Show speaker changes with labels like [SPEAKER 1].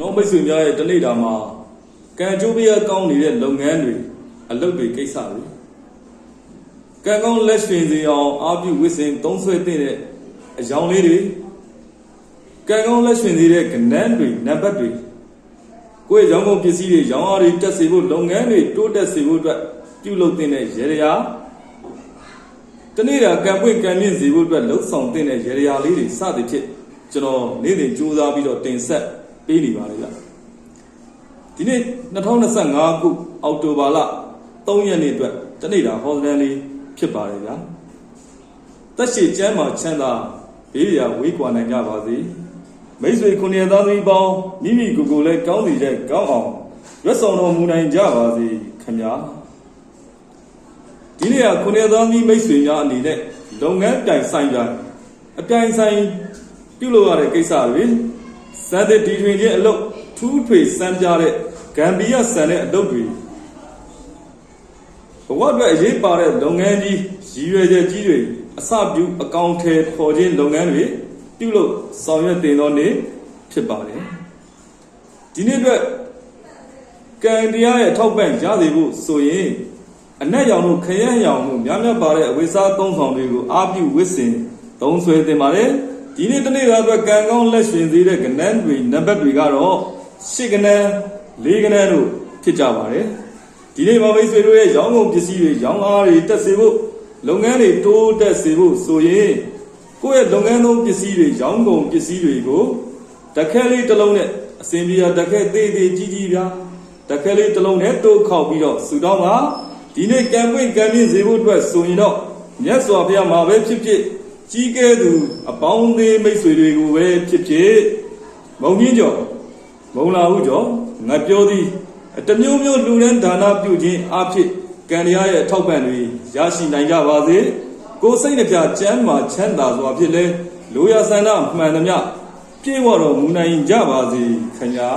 [SPEAKER 1] နောမိတ်ဆွေများရဲ့တနေ့တာမှာကံကြိုးပြရကောင်းနေတဲ့လုပ်ငန်းတွေအလုပ်တွေကိစ္စတွေကံကောင်းလက်ရှင်စီအောင်အာပြုဝစ်စင်သုံးဆွဲတဲ့အကြောင်းလေးတွေကံကောင်းလက်ရှင်စီတဲ့ကဏ္ဍတွေနံပါတ်တွေကိုယ့်ရဲ့ရောင်းကုန်ပစ္စည်းတွေရောင်းအားတွေတက်စေဖို့လုပ်ငန်းတွေတိုးတက်စေဖို့အတွက်ပြုလုပ်တဲ့ရေရရာတနေ့တာကံပွင့်ကံမြင့်စေဖို့အတွက်လှုပ်ဆောင်တဲ့ရေရရာလေးတွေစသည်ဖြင့်ကျွန်တော်နေ့စဉ်ကြိုးစားပြီးတော့တင်ဆက် ပေးနေပါလေဗျဒီနေ့2025ခုအောက်တိုဘာလ3ရက်နေ့အတွက်တနေ့တာဟောလန်လေးဖြစ်ပါတယ်ဗျာတက်ရှိကျမ်းမှာချမ်းသာဘေးရာဝေးကွာနိုင်ကြပါစေမိတ်ဆွေခုနှစ်သားသမီးပေါင်းမိမိကိုယ်ကိုယ်လည်းကောင်းစီတဲ့ကောင်းအောင်ရွတ်ဆောင်တော်မူနိုင်ကြပါစေခင်ဗျာဒီနေ့ကခုနှစ်သားသမီးမိတ်ဆွေများအနေနဲ့လုပ်ငန်းတိုင်ဆိုင်ကြအတိုင်ဆိုင်ပြုလုပ်ရတဲ့ကိစ္စတွေ စံတဲ့ဒီတွင်ချင်းအလုပ်ထူးထွေစမ်းပြတဲ့ဂမ်ဘီယာဆန်တဲ့အလုပ်တွေဘဝအတွက်အရေးပါတဲ့လုပ်ငန်းကြီးရည်ရွယ်ချက်ကြီးတွေအစပြုအကောင့်ထဲပေါ်ခြင်းလုပ်ငန်းတွေပြုလုပ်ဆောင်ရွက်တင်သောနေ့ဖြစ်ပါတယ်ဒီနေ့အတွက်ကံတရားရဲ့ထောက်ပံ့ရစေဖို့ဆိုရင်အနက်ရောင်တို့ခရမ်းရောင်တို့များများပါတဲ့အဝိစားသုံးဆောင်တွေကိုအာပြုဝစ်စင်သုံးဆွဲတင်ပါတယ် ဒီနေ့တနေ့ကအတွက်ကံကောင်းလက်ရှင်သေးတဲ့ကဏ္ဍတွေနံပါတ်တွေကတော့ရှစ်ကဏ္ဍလေးကဏ္ဍတို့ဖြစ်ကြပါတယ်ဒီနေ့မမိတ်ဆွေတို့ရဲ့ရောင်းကုန်ပစ္စည်းတွေရောင်းအားတွေတက်စေဖို့လုပ်ငန်းတွေတိုးတက်စေဖို့ဆိုရင်ကိုယ့်ရဲ့လုပ်ငန်းသုံးပစ္စည်းတွေရောင်းကုန်ပစ္စည်းတွေကိုတခဲလေးတစ်လုံးနဲ့အစင်ပြေတခဲသေးသေးကြီးကြီးပြားတခဲလေးတစ်လုံးနဲ့တိုးခောက်ပြီးတော့ဆူတောင်းပါဒီနေ့ကံပွင့်ကံမြင့်စေဖို့အတွက်ဆိုရင်တော့မြတ်စွာဘုရားမှာပဲဖြစ်ဖြစ် ကြီးကဲသူအပေါင်းသေးမိတ်ဆွေတွေကိုပဲဖြစ်ဖြစ်မုံကြီးကျော်မုံလာဟုကျော်ငါပြောသည်တမျိုးမျိုးလူရန်ဒါနပြုခြင်းအဖြစ်ကံတရားရဲ့အထောက်ပံ့တွေရရှိနိုင်ကြပါစေကိုယ်စိတ်နှပြချမ်းမာချမ်းသာစွာဖြစ်လဲလိုရာဆန္ဒမှန်သမျှပြေဝတော်မူနိုင်ကြပါစေခင်ဗျာ